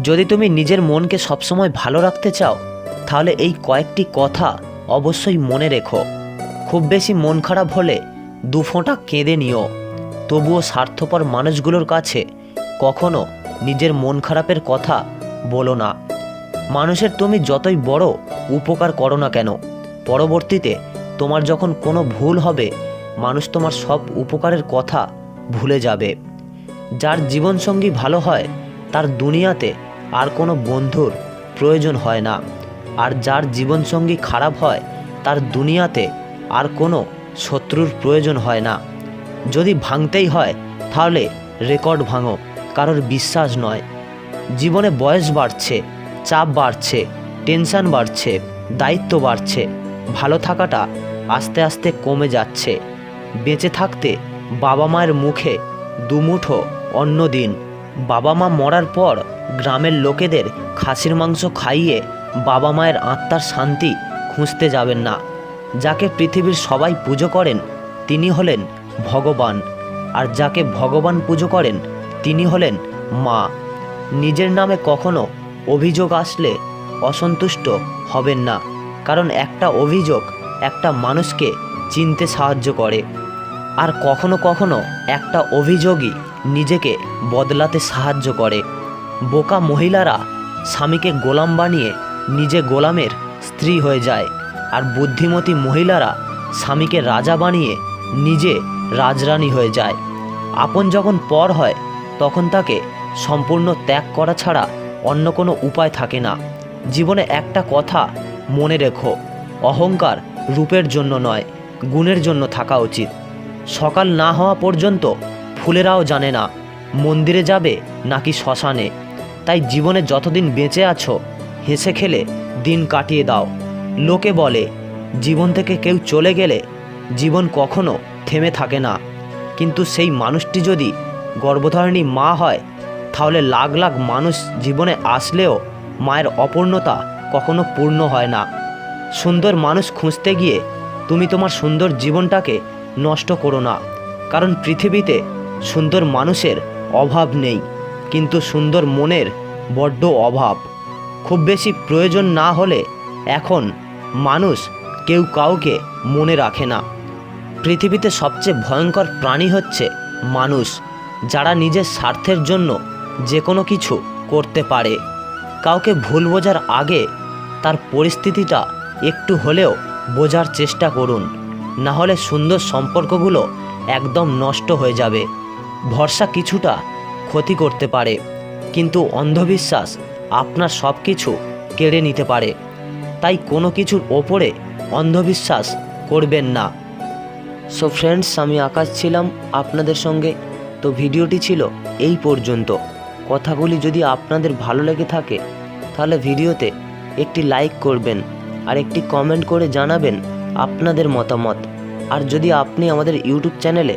যদি তুমি নিজের মনকে সবসময় ভালো রাখতে চাও, তাহলে এই কয়েকটি কথা অবশ্যই মনে রেখো। খুব বেশি মন খারাপ হলে দু ফোঁটা কেঁদে নিও। তবুও স্বার্থপর মানুষগুলোর কাছে কখনো নিজের মন খারাপের কথা বলো না। মানুষের তুমি যতই বড় উপকার করো না কেন, পরবর্তীতে তোমার যখন কোনো ভুল হবে, মানুষ তোমার সব উপকারের কথা ভুলে যাবে। যার জীবনসঙ্গী ভালো হয় তার দুনিয়াতে আর কোনো বন্ধুর প্রয়োজন হয় না। আর যার জীবনসঙ্গী খারাপ হয়, তার দুনিয়াতে আর কোনো শত্রুর প্রয়োজন হয় না। যদি ভাঙতেই হয়, তাহলে রেকর্ড ভাঙো, কারোর বিশ্বাস নয়। জীবনে বয়স বাড়ছে, চাপ বাড়ছে, টেনশন বাড়ছে, দায়িত্ব বাড়ছে, ভালো থাকাটা আস্তে আস্তে কমে যাচ্ছে। বেঁচে থাকতে বাবা মায়ের মুখে দুমুঠো অন্য দিন। বাবা মা মরার পর গ্রামের লোকেদের খাসির মাংস খাইয়ে বাবা মায়ের আত্মার শান্তি খুঁজতে যাবেন না। যাকে পৃথিবীর সবাই পুজো করেন, তিনি হলেন ভগবান। আর যাকে ভগবান পুজো করেন, তিনি হলেন মা। নিজের নামে কখনো অভিযোগ আসলে অসন্তুষ্ট হবেন না, কারণ একটা অভিযোগ একটা মানুষকে চিনতে সাহায্য করে। আর কখনো কখনো একটা অভিযোগই নিজেকে বদলাতে সাহায্য করে। বোকা মহিলারা স্বামীকে গোলাম বানিয়ে নিজে গোলামের স্ত্রী হয়ে যায়। আর বুদ্ধিমতী মহিলারা স্বামীকে রাজা বানিয়ে নিজে রাজরানী হয়ে যায়। আপন যখন পর হয়, তখন তাকে সম্পূর্ণ ত্যাগ করা ছাড়া অন্য কোনো উপায় থাকে না। জীবনে একটা কথা মনে রেখো, অহংকার রূপের জন্য নয়, গুণের জন্য থাকা উচিত। সকাল না হওয়া পর্যন্ত ফুলেরাও জানে না, মন্দিরে যাবে নাকি শ্মশানে। তাই জীবনে যতদিন বেঁচে আছো, হেসে খেলে দিন কাটিয়ে দাও। লোকে বলে, জীবন থেকে কেউ চলে গেলে জীবন কখনো থেমে থাকে না। কিন্তু সেই মানুষটি যদি গর্ভধারিণী মা হয়, তাহলে লাখ লাখ মানুষ জীবনে আসলেও মায়ের অপূর্ণতা কখনো পূর্ণ হয় না। সুন্দর মানুষ খুঁজতে গিয়ে তুমি তোমার সুন্দর জীবনটাকে নষ্ট করো না, কারণ পৃথিবীতে সুন্দর মানুষের অভাব নেই, কিন্তু সুন্দর মনের বড্ড অভাব। খুব বেশি প্রয়োজন না হলে এখন মানুষ কেউ কাউকে মনে রাখে না। পৃথিবীতে সবচেয়ে ভয়ঙ্কর প্রাণী হচ্ছে মানুষ, যারা নিজের স্বার্থের জন্য যে কোনো কিছু করতে পারে। কাউকে ভুল বোঝার আগে তার পরিস্থিতিটা একটু হলেও বোঝার চেষ্টা করুন না হলে সুন্দর সম্পর্কগুলো একদম নষ্ট হয়ে যাবে। ভরসা কিছুটা ক্ষতি করতে পারে, কিন্তু অন্ধবিশ্বাস আপনার সব কিছু কেড়ে নিতে পারে। তাই কোনো কিছুর ওপরে অন্ধবিশ্বাস করবেন না। সো ফ্রেন্ডস আমি আকাশ ছিলাম আপনাদের সঙ্গে। তো ভিডিওটি ছিল এই পর্যন্ত। কথাগুলি যদি আপনাদের ভালো লেগে থাকে, তাহলে ভিডিওতে একটি লাইক করবেন আর একটি কমেন্ট করে জানাবেন আপনাদের মতামত। আর যদি আপনি আমাদের ইউটিউব চ্যানেলে